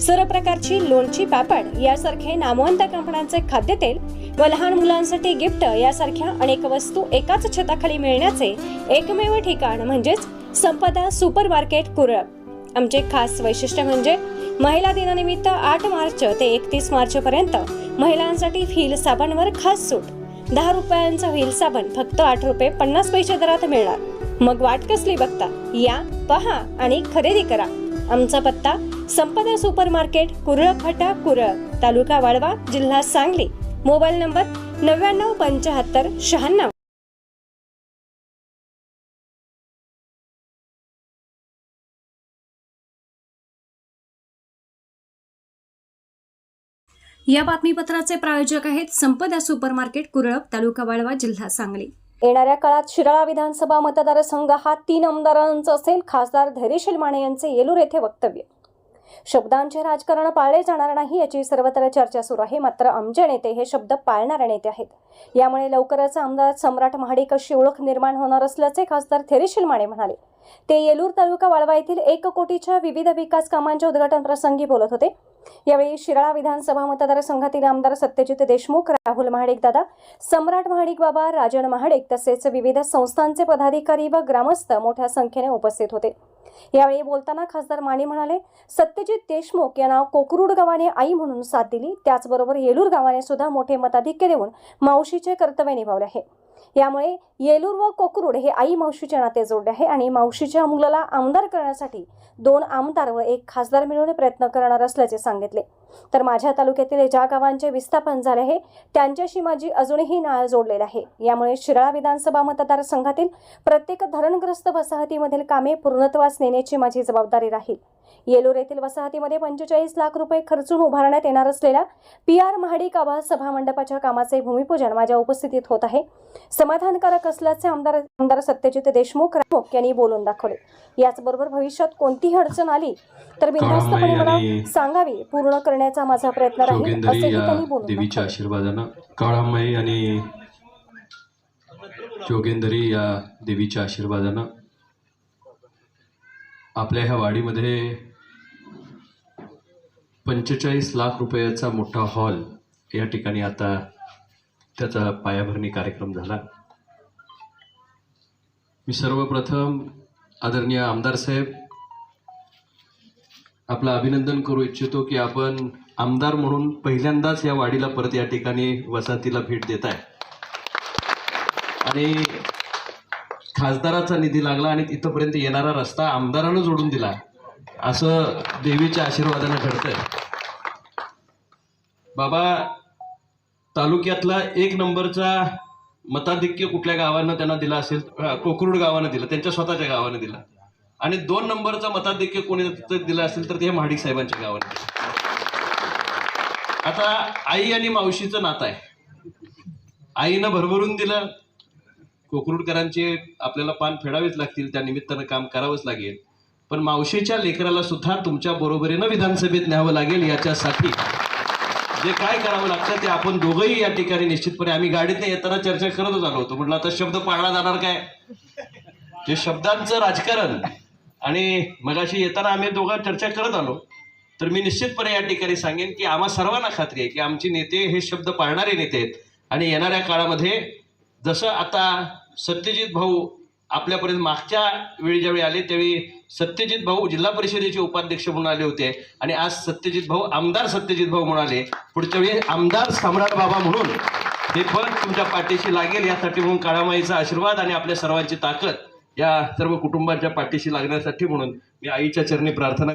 सर्व प्रकारची लोणची पापड यासारखे नामवंत कंपन्यांचे खाद्यतेल व लहान मुलांसाठी गिफ्ट यासारख्या अनेक वस्तू एकाच छताखाली मिळण्याचे एकमेव ठिकाण म्हणजेच संपदा सुपर मार्केट कुरळ. आमचे खास वैशिष्ट्य म्हणजे महिला दिनानिमित्त आठ मार्च ते एकतीस मार्च पर्यंत महिलांसाठी व्हील साबणवर खास सूट. दहा रुपयांचा व्हील साबण फक्त आठ रुपये पन्नास पैसे दरात मिळणार. मग वाट कसली बघता? या पहा आणि खरेदी करा. आमचा पत्ता संपदा सुपर मार्केट कुरळ फाटा कुरळ तालुका वाळवा जिल्हा सांगली. मोबाईल नंबर नव्याण्णव पंच्याहत्तर शहाण्णव. या बातमीपत्राचे प्रायोजक आहेत संपदा सुपर मार्केट कुरळप तालुका वाळवा जिल्हा सांगली. येणाऱ्या काळात शिराळा विधानसभा मतदारसंघ हा तीन आमदारांचा असेल खासदार धैर्यशील माने यांचे येलूर येथे वक्तव्य. शब्दांचे राजकारण पाळले जाणार नाही याची सर्वत्र चर्चा सुरू आहे मात्र आमचे नेते हे शब्द पाळणारे नेते आहेत. यामुळे लवकरच आमदार सम्राट महाडिक अशी ओळख निर्माण होणार असल्याचे खासदार थेरेशील माने म्हणाले. ते येलूर तालुका वाळवा येथील एक कोटीच्या विविध विकास कामांच्या उद्घाटन प्रसंगी बोलत होते. यावेळी शिराळा विधानसभा मतदारसंघातील आमदार सत्यजित देशमुख राहुल महाडिक दादा सम्राट महाडिक बाबा राजन महाडिक तसेच विविध संस्थांचे पदाधिकारी व ग्रामस्थ मोठ्या संख्येने उपस्थित होते. यावेळी बोलताना खासदार माने म्हणाले सत्यजित देशमुख यांना कोकरूड गावाने आई म्हणून साथ दिली त्याचबरोबर येलूर गावाने सुद्धा मोठे मताधिक्य देऊन मावशीचे कर्तव्य निभावले आहे. यामुळे येलूर व कोकरूड हे आई मावशीचे नाते जोडले आहे आणि मावशीच्या मुलाला आमदार करण्यासाठी दोन आमदार व एक खासदार मिळवणे प्रयत्न करणार असल्याचे सांगितले. तर माझ्या तालुक्यातील ज्या गावांचे विस्थापन झाले आहे त्यांच्याशी माझी अजूनही नाळ जोडलेला आहे. यामुळे शिराळा विधानसभा मतदारसंघातील प्रत्येक धरणग्रस्त वसाहतीमधील कामे पूर्णत्वास नेण्याची माझी जबाबदारी राहील. येलूर येथील वसाहतीमध्ये पंचेचाळीस लाख रुपये खर्चून उभारण्यात येणार असलेल्या पी आर महाडिक आवास सभा मंडपाच्या कामाचे भूमिपूजन माझ्या उपस्थितीत होत आहे. समाधानकारक असल्याचे आमदार आमदार सत्यजित देशमुख रामोक यांनी बोलून दाखवले. याचबरोबर भविष्यात कोणतीही अडचण आली तर बिनधास्तपणे मला सांगावी पूर्ण करण्याचा माझा प्रयत्न राहील जोगेंदरी असेही या त्यांनी बोलून देवीच्या. आशीर्वादानं काळामाई आणि जोगेंदरी या देवीच्या आशीर्वादानं आपल्या ह्या वाडीमध्ये पंचेचाळीस लाख रुपयाचा मोठा हॉल या ठिकाणी आता त्याचा पायाभरणी कार्यक्रम झाला मी सर्वप्रथम आदरणीय आमदार साहेब आपलं अभिनंदन करू इच्छितो की आपण आमदार म्हणून पहिल्यांदाच या वाडीला परत या ठिकाणी वसाहतीला भेट देत आहे. आणि खासदाराचा निधी लागला आणि तिथंपर्यंत येणारा रस्ता आमदारानं जोडून दिला. असं देवीच्या आशीर्वादानं घडतंय. बाबा तालुक्यातला एक नंबरचा मताधिक्य कुठल्या गावानं त्यांना दिला असेल? कोकरूड गावानं दिलं त्यांच्या स्वतःच्या गावानं दिला. आणि दोन नंबरचा मताधिक्य कोणी दिला दिलं असेल तर ते महाडिक साहेबांच्या गावाने. आता आई आणि मावशीचं नातं आहे. आईनं भरभरून दिलं. कोकरूडकरांचे आपल्याला पान फेडावेच लागतील त्या निमित्तानं काम करावंच लागेल. पण मावशीच्या लेकराला सुद्धा तुमच्या बरोबरीनं विधानसभेत न्यावं लागेल याच्यासाठी. जे काय करावं लागतं ते आपण दोघंही या ठिकाणी निश्चितपणे आम्ही गाडीतनं येताना चर्चा करतच आलो होतो. म्हटलं आता शब्द पाळला जाणार काय? जे शब्दांचं राजकारण आणि मगाशी येताना आम्ही दोघं चर्चा करत आलो. तर मी निश्चितपणे या ठिकाणी सांगेन की आम्हा सर्वांना खात्री आहे की आमचे नेते हे शब्द पाळणारे नेते आहेत. आणि येणाऱ्या काळामध्ये जसं आता सत्यजित भाऊ आपल्यापर्यंत मागच्या वेळी ज्यावेळी आले त्यावेळी सत्यजित भाऊ जिल्हा परिषदेचे उपाध्यक्ष म्हणून आले होते. आणि आज सत्यजित भाऊ आमदार सत्यजित भाऊ म्हणाले पुढच्या वेळी आमदार सम्राट बाबा म्हणून हे पद तुमच्या पाठीशी लागेल यासाठी म्हणून काळामाईचा आशीर्वाद आणि आपल्या सर्वांची ताकद. या सर्व कुटुंबाच्या पाठीशी लागण्यासाठी म्हणून मी आईच्या चरणी प्रार्थना